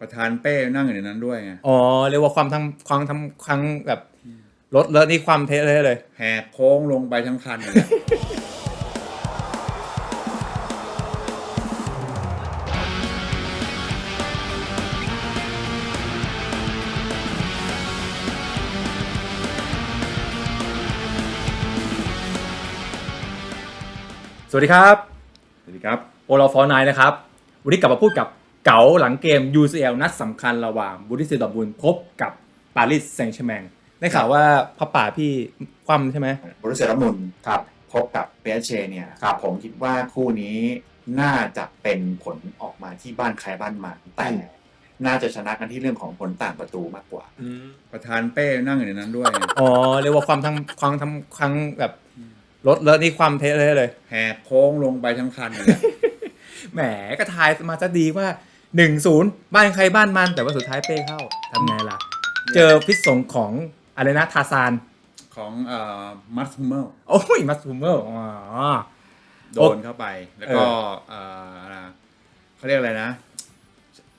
ประธานเป้นั่งอยู่ในนั้นด้วยไงอ๋อเรียกว่าความทั้งความทั้งครั้งแบบรถเลอะนี่ความเทเลยเลย แหกโค้งลงไปทั้งคันเลยสวัสดีครับ สวัสดีครับ โอลฟอร์ไนนะครับ วันนี้กลับมาพูดกับ เก๋าหลังเกม UCL นัดสำคัญระหว่างบูริสเซดอร์บุนพบกับปารีสแซงต์แชร์แมงได้ข่าวว่าพระป่าพี่คว่ำใช่ไหมบรุเซียดอร์ทมุนด์ครับพบกับเปเชเนี่ยครับผมคิดว่าคู่นี้น่าจะเป็นผลออกมาที่บ้านใครบ้านมันแต่น่าจะชนะกันที่เรื่องของผลต่างประตูมากกว่าประธานเป้นั่งอยู่ในนั้นด้วยไงอ๋อ เรียกว่าความทั้งความทั้งครั้งแบบรถเลอะนี่ความเทเลยเลย แหกโค้งลงไปทั้งคันเลยแหมก็ทายมาจะดีว่า 1นศูนย์บ้านใครบ้านมันแต่ว่าสุดท้ายเป้เข้าทำไงล่ะ เจอพิษสงของอะไรนะทาซาน ของเอ่อมัสเมลโอ้ยมัสซูเมอร์อ๋อ โดนเข้าไป แล้วก็เอ่ออะไรนะเขาเรียกอะไรนะ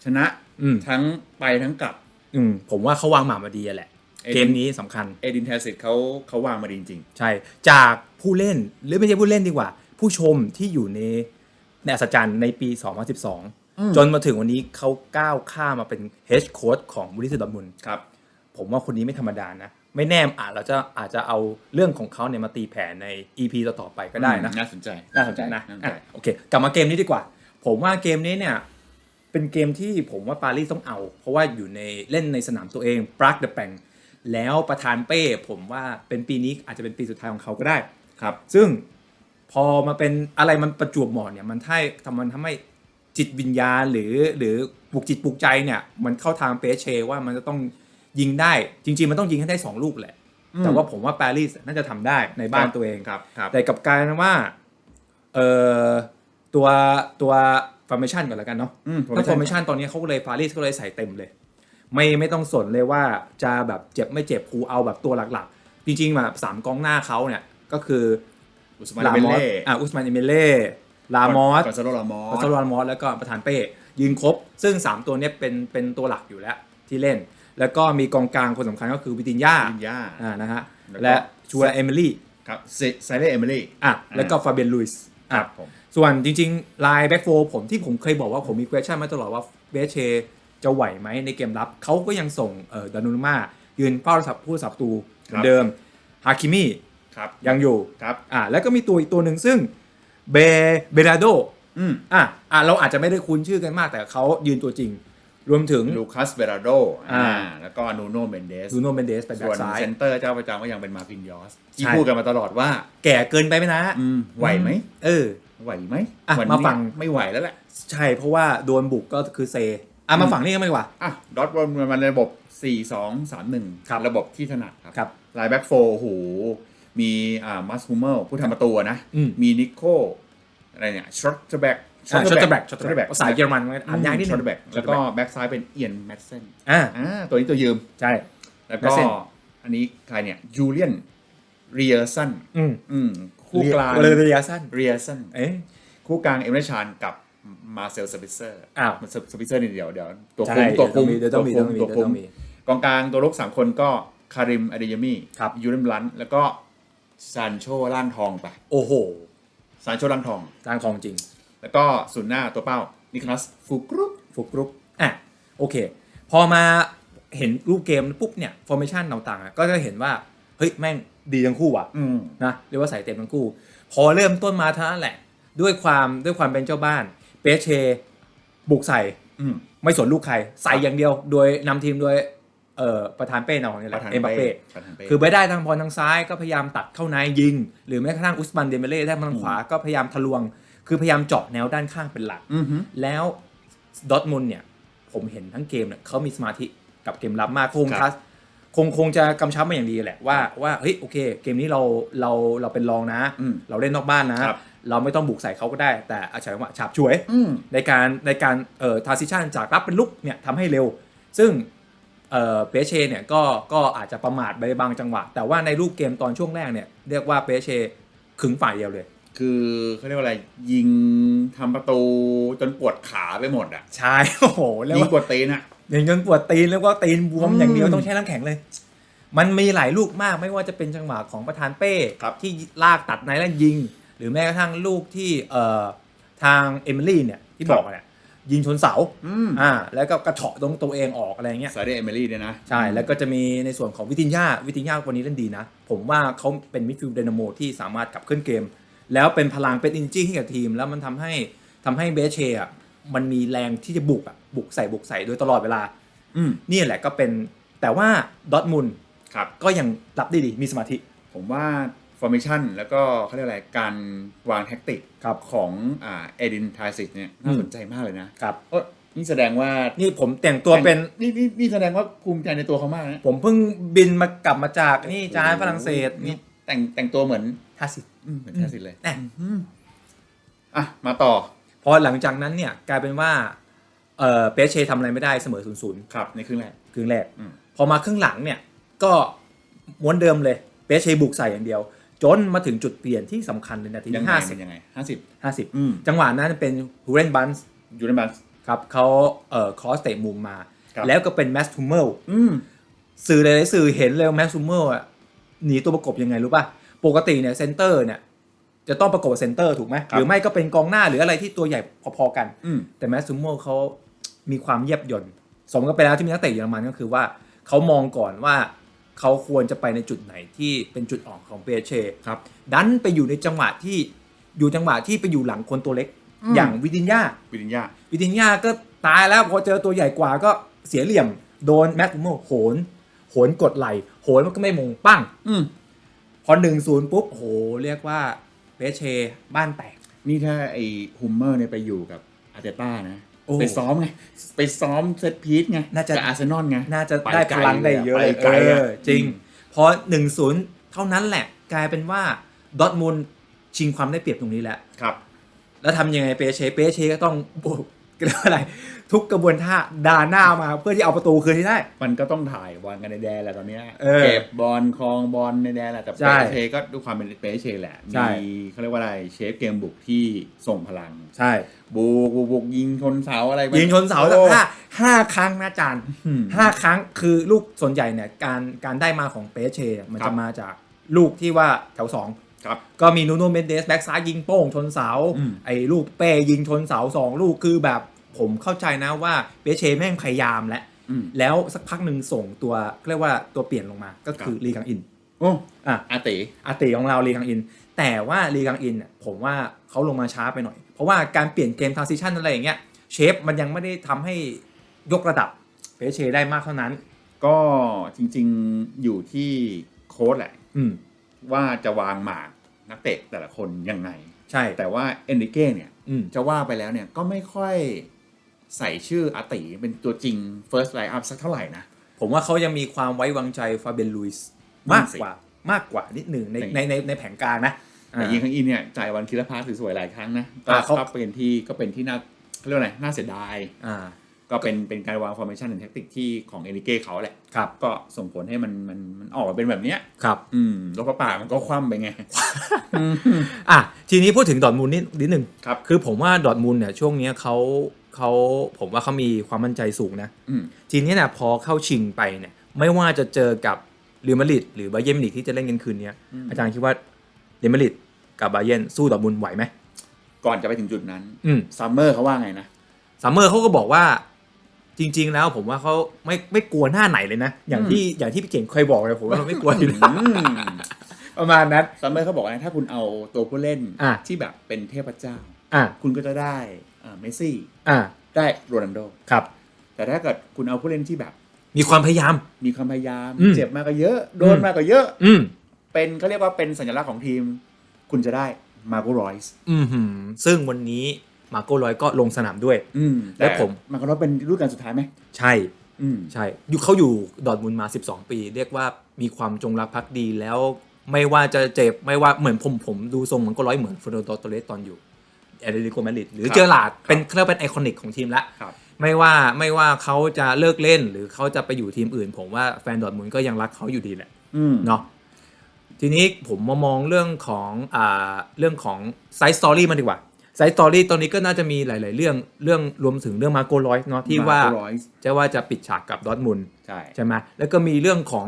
ชนะอืมทั้งไปทั้งกลับ อืมผมว่าเขาวางหมากมาดีอะแหละเอ็ดเกมนี้สำคัญ เอดินเทสิตเขาเขาวางมาดีจริงใช่ จากผู้เล่นหรือไม่ใช่ผู้เล่นดีกว่า ผู้ชมที่อยู่ในในอัศจรรย์ในปี 2012 จนมาถึงวันนี้เขาก้าวข้ามมาเป็นเฮดโค้ชของบุรีรัมย์ดอร์ทมุนด์ๆครับ ผมว่าคนนี้ไม่ธรรมดานะ ไม่แน่อาจเราจะอาจจะเอาเรื่องของเขาเนี่ยมาตีแผ่ใน EP ต่อๆไปก็ได้นะ น่าสนใจ น่าสนใจนะน่าสนอะใจโอเค กลับมาเกมนี้ดีกว่า ผมว่าเกมนี้เนี่ย เป็นเกมที่ผมว่าปารีสต้องเอา เพราะว่าอยู่ในเล่นในสนามตัวเองปรากเดอะแปงแล้วประธานเป้ ผมว่าเป็นปีนี้อาจจะเป็นปีสุดท้ายของเขาก็ได้ครับ ซึ่งพอมาเป็นอะไรมันประจวบเหมาะเนี่ยมันให้ทำมันทำให้ จิตวิญญาณหรือหรือปลุกจิตปลุกใจเนี่ยมันเข้าทางเปเชว่ามันจะต้องยิงได้จริง ๆ มันต้องยิงให้ได้สองลูกแหละ แต่ว่าผมว่าปารีสน่าจะทำได้ในบ้านตัวเองครับครับแต่กลับกลารว่าเอ่อตัวตัวฟอร์เมชันก่อนแล้วกันเนาะอืมถ้าฟอร์เมชันตอนนี้เขาก็เลยปารีสก็เลยใส่เต็มเลย ไม่ไม่ต้องสนเลยว่าจะแบบเจ็บไม่เจ็บครูเอาแบบตัวหลักๆ จริงๆแบบสามกองหน้าเขาเนี่ยก็คืออุสมานเบลมอสเล่อะอุสมานเอเมเล่ ลามอสกอนซาโลลามอสปัสโลลามอสแล้วก็ประธานเป้ยืนครบ ซึ่ง 3 ตัวเนี้ยเป็นเป็นตัวหลักอยู่แล้วที่เล่น แล้วก็มีกองกลางคนสำคัญก็คือวิตินยาวินยาอ่านะฮะแล้วก็และชูราเอมิลี่ครับไซเล่เอมิลี่อะแล้วก็ฟาเบียนลุยส์คอะรับผมส่วนจริงๆลายแบ็กโฟผมที่ผมเคยบอกว่าผมมี question มาตลอดว่าเบเชจะไหวไหมในเกมรับ เขาก็ยังส่งเอ่อดานุนมายืนเฝ้าสับผู้สับประตูเหมือนเดิมฮาคิมิครับยังอยู่ครับอ่าแล้วก็มีตัวอีกตัวหนึ่งซึ่ง เบเบราโดอืมอะอะเราอาจจะไม่ได้คุ้นชื่อกันมากแต่เขายืนตัวจริง รวมถึง ลูคัสเบราโดอ่า แล้วก็นูโนเมนเดสซูโนเมนเดสไปแบ็ส่วนคซ้าย เซนเตอร์เจ้าประจำก็ยังเป็นมาร์คินยอสที่ใช่ พูดกันมาตลอดว่าแก่เกินไปไหมนะ อืมไหวไหม เออ ไหวไหมอะวันมานี้ฟัง ไม่ไหวแล้วแหละ ใช่เพราะว่าโดนบุกก็คือเซ อะมาฝั่งนี้กันดีกว่า อะดอทบอลมันระบบ 4 2 3 1 ครับระบบที่ถนัดครับครับ ไลน์แบ็กโฟโอ้โห มีอ่ามัสฮูเมลผู้ทำประตูอะนะอืมมีนิโคอะไรเนี่ยช็อตแบ็กช็อตแบ็กช็อตแบ็กภาษาเยอรมันมันอ่านยากนิดช็นึอตแบ็กแล้วก็แบ็กซ้ายเป็นเอียนแมดเซนอ่าอ่าตัวนี้ตัวยืม ใช่ แล้วก็ Madsen อันนี้ใครเนี่ยยูเลียนเรียสันอืมอืมคู่กลางเลยระยะสั้นเรียสันเอ๊ะคู่กลางเอเมอร์ชานกับมาเซลสปิเซอร์อ้าวสปิเซอร์นี่เดี๋ยวเดี๋ยวตัวใช่คุมตัวคุมเดี๋ยวต้องมีตัเดี๋วยวคุต้องมีเดี๋ยวมตัวคุต้มองมีกองกลางตัวลุกสามคนก็คาริมอเดยามีครับยูเรมบลันแล้วก็ ซานโชล่างทองไปโอ้โหซานโชล่างทองจางของจริง แล้วก็ศูนย์หน้าตัวเป้านิคลัสฟูกรุกฟุกรุกอะโอเค พอมาเห็นรูปเกมปุ๊บเนี่ยฟอร์เมชันต่างๆอะก็จะเห็นว่า เฮ้ย แม่งดีทั้งคู่ว่ะ อืม นะเรียกว่าใส่เต็มทั้งคู่ พอเริ่มต้นมาเท่านั้นแหละ ด้วยความด้วยความเป็นเจ้าบ้าน เปเช บุกใส่ อืม ไม่สนลูกใคร ใส่อย่างเดียว โดยนำทีมโดย เอ่อประธานเป้นองนี่แหประละธานเอ็มบัปเป้ ประธานเป้ คือไปได้ทางบอลทางซ้ายก็พยายามตัดเข้าในยิง หรือแม้กระทั่งอุสมันเดเมเล่ได้ทางขวาก็พยายามทะลวง คือพยายามเจาะแนวด้านข้างเป็นหลัก อือฮึ แล้วดอทมุนเนี่ย ผมเห็นทั้งเกมเนี่ยเขามีสมาธิกับเกมรับมากคงทัสคงคงจะกำชับมาอย่างดีแหละว่าว่าเฮ้ยโอเค เกมนี้เราเราเราเป็นรองนะ อืมเราเล่นนอกบ้านนะ ครับ เราไม่ต้องบุกใส่เขาก็ได้ แต่อาศัยว่าฉาบฉวย อืม ในการในการเอ่อทาซิชันจากรับเป็นลุกเนี่ยทำให้เร็ว ซึ่ง เอ่อเปเชเนี่ยก็ก็อาจจะประมาทไปบางจังหวะ แต่ว่าในรูปเกมตอนช่วงแรกเนี่ยเรียกว่าเปเชขึงฝ่ายเดียวเลย คือเขาเรียกว่าอะไรยิงทำประตูจนปวดขาไปหมดอะใช่โอ้โหแล้วยิงว่าปวดตีนอะ อย่างเงินปวดตีนแล้วก็ตีนบวมอืมอย่างเดียวต้องใช้น้ำแข็งเลย มันมีหลายลูกมากไม่ว่าจะเป็นจังหวะของประธานเป้ครับ ที่ลากตัดในแล้วยิง หรือแม้กระทั่งลูกที่เอ่อทางเอมิลี่เนี่ยที่บอกเนี่ย ยิงชนเสาอืมอ่าแล้วก็กระเฉาะตรงตัวเองออกอะไรเงี้ยสายเดเอมิลี่เนี่ยนะ ใช่แล้วก็จะมีในส่วนของวิตินยาวิตินยาวันนี้เล่นดีนะ ผมว่าเขาเป็นมิดฟิลด์ไดนาโมที่สามารถกลับขึ้นเกม แล้วเป็นพลังเป็นอินจี้ให้กับทีม แล้วมันทำให้ทำให้เบสเชอะมันมีแรงที่จะบุกอะบุกใส่บุกใส่โดยตลอดเวลาอืมนี่แหละก็เป็นแต่ว่าดอทมุนครับก็ยังรับได้ดีมีสมาธิ ผมว่า formation แล้วก็เขาเรียกอะไรการวางแท็กติกครับของอ่าเอดินทาสิกเนี่ยน่าสนใจมากเลยนะครับเออนี่แสดงว่านี่ผมแต่งตัวเป็นนี่นี่นี่แสดงว่าภูมิใจในตัวเขามากนะผมเพิ่งบินมากลับมาจากนี่จ้าฝรั่งเศสนี่นี่แต่งแต่งตัวเหมือนห้าสิบอืมเหมือนแทสิตเลยแน่อืมอะมาต่อ พอหลังจากนั้นเนี่ยกลายเป็นว่าเออเปเชทำอะไรไม่ได้เสมอศูนย์ศูนย์ครับในครึ่งแรกครึ่งแรกอืมพอมาครึ่งหลังเนี่ยก็ม้วนเดิมเลยเปเชบุกใส่อย่างเดียว จนมาถึงจุดเปลี่ยนที่สำคัญในนาทียังที่ไงห้ามัสิบนยังไงห้าสิบ ห้าสิบอืม จังหวะนั้นเป็นฮูเรนบันส์ยูเรนบัส ครับเขาเอ่อคอสเตะมุมมา ครับ แล้วก็เป็นแมสทูเมลอืม สื่อหลายๆสื่อเห็นเลยแมสทูเมลอะหนีตัวประกบยังไงรู้ป่ะ ปกติเนี่ยเซนเตอร์เนี่ยจะต้องประกบกับเซนเตอร์ถูกไหมครับหรือไม่ก็เป็นกองหน้าหรืออะไรที่ตัวใหญ่พอๆกัน อืม แต่แมสซูโม่เขามีความเยียบหย่อนสมกับไปแล้วที่มีนักเตะเยอรมันก็คือว่าเขามองก่อนว่า เขาควรจะไปในจุดไหนที่เป็นจุดอ่อนของเปเชครับดันไปอยู่ในจังหวะที่อยู่จังหวะที่ไปอยู่หลังคนตัวเล็กอืมอย่างวิดินยาวิริญญาวิดินยาก็ตายแล้วพอเจอตัวใหญ่กว่าก็เสียเหลี่ยมโดนแมสซูโม่โหนโหนกดไหลโหนมันก็ไม่มงปั้งอืมพอหนึ่งศูนย์ปุ๊บโหเรียกว่าเปเชบ้านแตกนี่ถ้าไอ้ฮูมเมอร์เนี่ยไปอยู่กับอาร์เตต้านะโอ้ ไปซ้อมไง ไปซ้อมเซตพีทไงน่าจะกับอาร์เซนอลไง น่าจะไปได้ไกพลังได้เยอะเลยไปไกลอะเออจริงอืมพอหนึ่งศูนย์เท่านั้นแหละ กลายเป็นว่าดอทมูลชิงความได้เปรียบตรงนี้แหละครับ แล้วทำยังไงเปเชเปเชก็ต้องโอ้ก็ เรียกว่าอะไร ทุกกระบวนท่าดาหน้ามาเพื่อที่เอาประตูคืนให้ได้ มันก็ต้องถ่ายบอลกันในแดนแหละตอนเนี้ยเออเก็บบอลคลองบอลในแดนแหละแต่ใช่เปเชก็ด้วยความเป็นเปเชแหละใช่ มีเขาเรียกว่าอะไรเชฟเกมบุกที่ส่งพลัง ใช่บุกบุกบุกยิงชนเสาอะไรไปยิงชนเสาโอ้ ห้าห้าครั้งนะอาจารย์อืมห้าครั้งคือลูกส่วนใหญ่เนี่ยการการได้มาของเปเช มันครัจะบ มาจากลูกที่ว่าแถวสอง ครับก็มีนูโนเมนเดสแบ็กซ้ายยิงโป้งชนเสา อืม ไอ้ลูกเป้ยิงชนเสาสองลูกคือแบบผมเข้าใจนะว่าเปเชแม่งพยายามแล้ว อืม แล้วสักพักหนึ่งส่งตัวเรียกว่าตัวเปลี่ยนลงมาก็คือครับ ลีกังอิน โอ้อะ อาติ อาติของเราลีกังอิน แต่ว่าลีกังอินเนี่ยผมว่าเขาลงมาช้าไปหน่อย เพราะว่าการเปลี่ยนเกมทรานซิชันอะไรอย่างเงี้ยเชฟมันยังไม่ได้ทำให้ยกระดับเปเชได้มากเท่านั้น ก็จริงๆอยู่ที่โค้ชแหละ อืม ว่าจะวางหมากนักเตะแต่ละคนยังไง ใช่แต่ว่าเอนริเก้เนี่ยอืมจะว่าไปแล้วเนี่ยก็ไม่ค่อยใส่ชื่ออาติเป็นตัวจริง first line up สักเท่าไหร่นะ ผมว่าเขายังมีความไว้วางใจฟาเบนลุยส์นั่มานกสิกว่ามากกว่านิดหนึ่งในในในในในแผนการนะแต่ยิงครั้งอินเนี่ยจ่ายวันคิลพาสสวยๆหลายครั้งนะก็อ่าเขา ก็เป็นที่ก็เป็นที่น่าเขาเรียกว่าอะไรน่าเสียดาย อ่า ก็เป็นเป็นการวาง formation และแท็กติกที่ของเอริเก้เขาแหละครับก็ส่งผลให้มันมันมันออกมาเป็นแบบเนี้ยครับอืมรถกระป่ามันก็คว่ำไปไงอะทีนี้พูดถึงดอร์ทมูลนิดนิดหนึ่งครับคือผมว่าดอร์ทมูลเนี่ยช่วงเนี้ยเขาเขาผมว่าเขามีความมั่นใจสูงนะอืมทีนี้เนี่ยพอเข้าชิงไปเนี่ยไม่ว่าจะเจอกับเรอัลมาดริดหรือบาเยิร์นมิวนิกที่จะเล่นกันคืนเนี้ยอืมอาจารย์คิดว่าเรอัลมาดริดกับบาเยิร์นสู้ดอร์ทมูลไหวไหมก่อนจะไปถึงจุดนั้นอืมซัมเมอร์เขาว่าไงนะซัมเมอร์เขาก็บอกว่า จริง ๆ แล้วผมว่าเขาไม่ไม่กลัวหน้าไหนเลยนะ อย่างที่อย่างที่พี่เก่งเคยบอกเลยผมว่าเราไม่กลัวอยู่แล้วอืมประมาณนั้นซัมเมอร์เขาบอกว่าถ้าคุณเอาตัวผู้เล่นอะที่แบบเป็นเทพเจ้าอะคุณก็จะได้อ่าเมสซี่อะได้โรนัลโดครับ แต่ถ้าเกิดคุณเอาผู้เล่นที่แบบ มีความพยายาม มีความพยายามอืมเจ็บมากก็เยอะ โดนอืมมากก็เยอะ อืมเป็นเขาเรียกว่าเป็นสัญลักษณ์ของทีม คุณจะได้มาโกรอยส์อืมหืมซึ่งวันนี้ มาโกลอยก็ลงสนามด้วย อืมแล้วผมมาโกรอยเป็นฤดูกาลสุดท้ายไหมใช่ อืม ใช่อยู่เขาอยู่ดอร์ทมุนด์มา 12 ปี เรียกว่ามีความจงรักภักดีแล้วไม่ว่าจะเจ็บไม่ว่าเหมือนผมผมดูทรงมันก็ร้อยเหมือนฟรโดโตเรสตอนอยู่แอตเลติโกมาดริดหรือครับเจอหลาดครับเป็นเครื่องเป็นไอคอนิกของทีมละครับ ไม่ว่าไม่ว่าเขาจะเลิกเล่นหรือเขาจะไปอยู่ทีมอื่น ผมว่าแฟนดอร์ทมุนด์ก็ยังรักเขาอยู่ดีแหละ อืม เนาะทีนี้ผมมามองเรื่องของอ่าเรื่องของไซส์สตอรี่มันดีกว่า ไซส์สตอรี่ตอนนี้ก็น่าจะมีหลาย ๆ เรื่องเรื่องรวมถึงเรื่องมาโกลอยเนาะที่ว่า Marco Reus จะว่าจะปิดฉากกับดอร์ทมุนด์ใช่ใช่ไหมแล้วก็มีเรื่องของ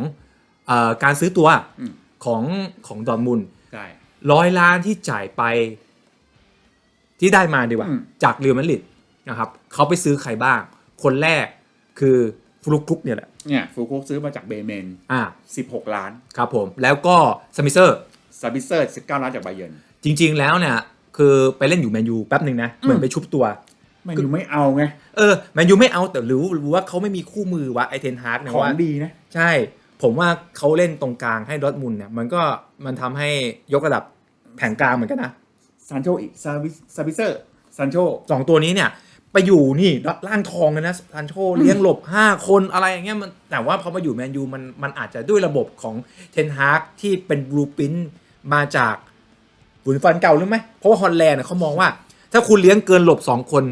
เออการซื้อตัวอืมของของดอร์ทมุนด์ใช่ร้อยล้านที่จ่ายไป ที่ได้มาดีกว่าอืมจากเรอัลมาดริดนะครับเขาไปซื้อใครบ้าง คนแรกคือฟลุกคุกเนี่ยแหละเนี่ยฟูโคกซื้อมาจากเบเมนอ่า16ล้านครับผม แล้วก็สมิเซอร์ซาบิเซอร์19ล้านจากไบเยร์นจริง ๆ แล้วเนี่ย คือไปเล่นอยู่แมนยูแป๊บหนึ่งนะเหมือนไปชุบตัวมันอยู่ไม่เอาไง เออแมนยูไม่เอาแต่รู้รู้ว่าเขาไม่มีคู่มือวะไอเทนฮาร์กเนี่ยของว่า ดีนะ ใช่ ผมว่าเขาเล่นตรงกลางให้ดอร์ทมุนด์เนี่ยมันก็มันทำให้ยกระดับแผงกลางเหมือนกันนะซานโชอีกซาบิซาบิเซอร์ซานโชสองตัวนี้เนี่ย ไปอยู่นี่ล่างทองเลยนะซันโชเลี้ยงหลบ 5 คนอะไรอย่างเงี้ยมันแต่ว่าพอมาอยู่แมนยูมันมันอาจจะด้วยระบบของเทนฮาร์กที่เป็นบลูปินมาจาก บุนฟันเก่าหรือไหมเพราะว่าฮอลแลนด์เนี่ยเขามองว่า ถ้าคุณเลี้ยงเกินหลบ2คน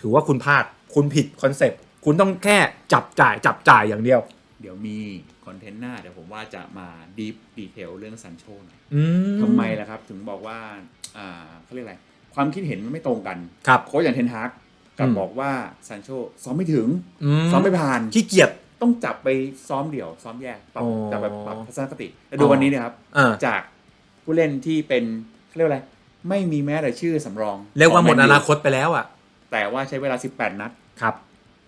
ถือว่าคุณพลาดคุณผิดคอนเซปต์คุณต้องแค่จับจ่ายจับจ่ายอย่างเดียว เดี๋ยวมีคอนเทนต์หน้าเดี๋ยวผมว่าจะมาดีฟดีเทลเรื่องซันโชหน่อยอืมทำไมล่ะครับ ถึงบอกว่าอ่าเขาเรียกอะไรความคิดเห็นมันไม่ตรงกันครับโค้ชอย่างเทนฮากกับอืมบอกว่าซันโชซ้อมไม่ถึงอืมซ้อมไม่ผ่านขี้เกียจต้องจับไปซ้อมเดี่ยว ซ้อมแยกปรับอ๋อจับไปปรับทัศนคติแต่ดูวันนี้เนี่ยครับอ่าจากผู้เล่นที่เป็น เขาเรียกว่าอะไร ไม่มีแม้แต่ชื่อสำรองเรียกว่าหมดขงอแนยูนาคตไปแล้วอะ แต่ว่าใช้เวลา 18 นัด ครับ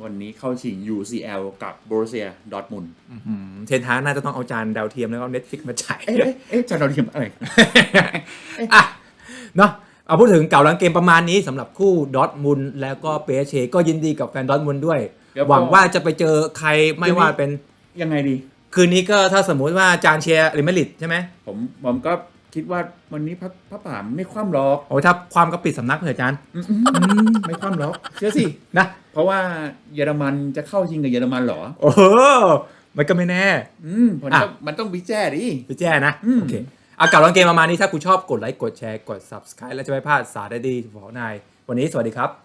วันนี้เข้าชิง UCL กับโบรเซียดอร์ทมุนด์อืมเทนฮาร์กน่าจะต้องเอาจานดาวเทียมแล้วก็เน็ตฟิกมาจ่ายเอ๊ะเอ๊ะเอ๊ะจะเราทีมอะไรอะเนาะเอาพูดถึงเก่าหลังเกมประมาณนี้สำหรับคู่ดอทมุนแล้วก็เปเชก็ยินดีกับแฟนดอทมุนด้วยเดี๋ยวหวังพอว่าจะไปเจอใครไม่ว่าเป็นยังไงดี คืนนี้ก็ถ้าสมมุติว่าจานเชียร์หรือไม่ลิดใช่ไหมผมผมก็ คิดว่าวันนี้พระพระป่ามไม่คว่ำหรอกโอ้ยถ้าความก็ปิดสำนักเถอะจานอืมไม่คว่ำหรอกเชื่อสิ นะเพราะว่าเยอรมันจะเข้าชิงกับเยอรมันเหรอ โอ้โหมันก็ไม่แน่ อืมมันต้องมันต้องวิแจ้ดิ ไปแจ้นะ อืม โอเคเอาเก่าหลังเกมประมาณนี้ถ้าคุณชอบกดไลค์ กดแชร์ กด subscribe แล้วจะไม่พลาดสาระดีๆของนายวันนี้สวัสดีครับ